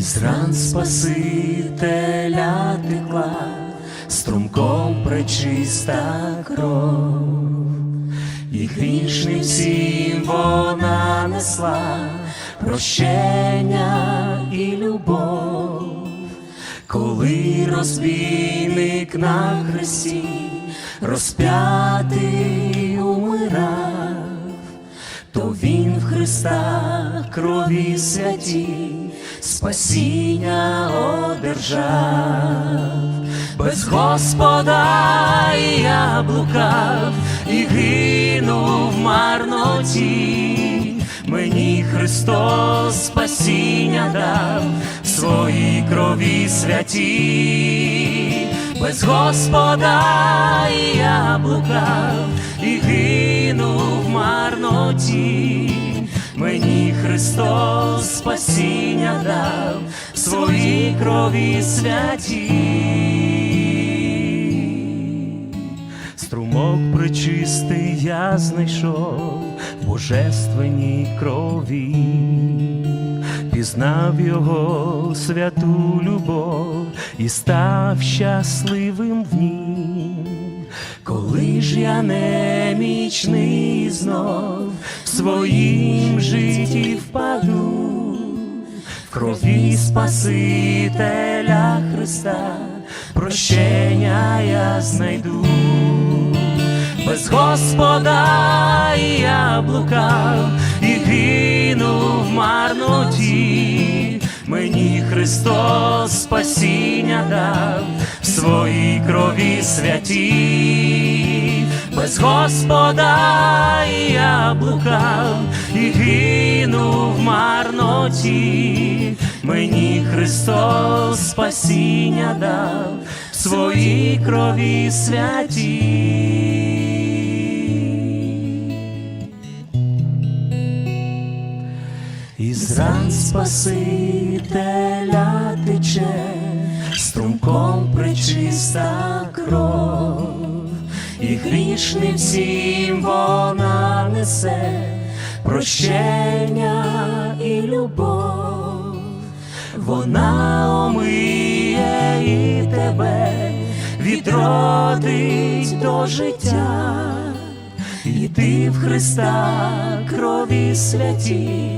Із ран Спасителя текла, струмком пречиста кров, і грішним всім вона несла прощення і любов, коли розбійник на хресті розп'ятий умирав, то він в Христа крові святі спасіння одержав, без Господа я блукав і гинув в марноті, мені Христос спасіння дав в своїй крові святі, без Господа я блукав і гинув в марноті, мені Христос спасіння дав своїй крові святі. Струмок причистий я знайшов в божественній крові, пізнав його святу любов і став щасливим в ній. Коли ж я немічний знов в своїм житті впаду, в крові Спасителя Христа, прощення я знайду. Без Господа я блукав і гинув в марноті, Христос спасіння дав в своїй крові святі, без Господа я блукав і гинув в марноті, мені Христос спасіння дав в своїй крові святі. Із ран Спасителя тече, струмком причиста кров, і грішним всім вона несе прощення і любов, вона омиє і тебе, відродить до життя. І ти в Христа крові святі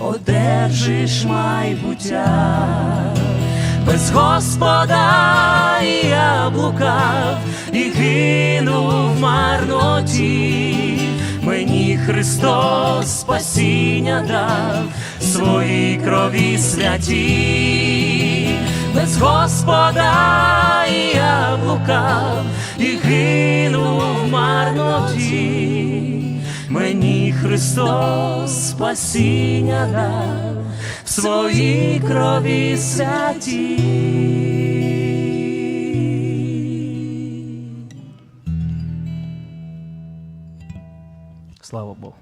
одержиш майбуття. Без Господа я блукав і гинув в марноті, мені Христос спасіння дав своїй крові святі. Без Господа я блукав і гинув в марноті, мені Христос спасіння дав в своїй крові святі. Слава Богу.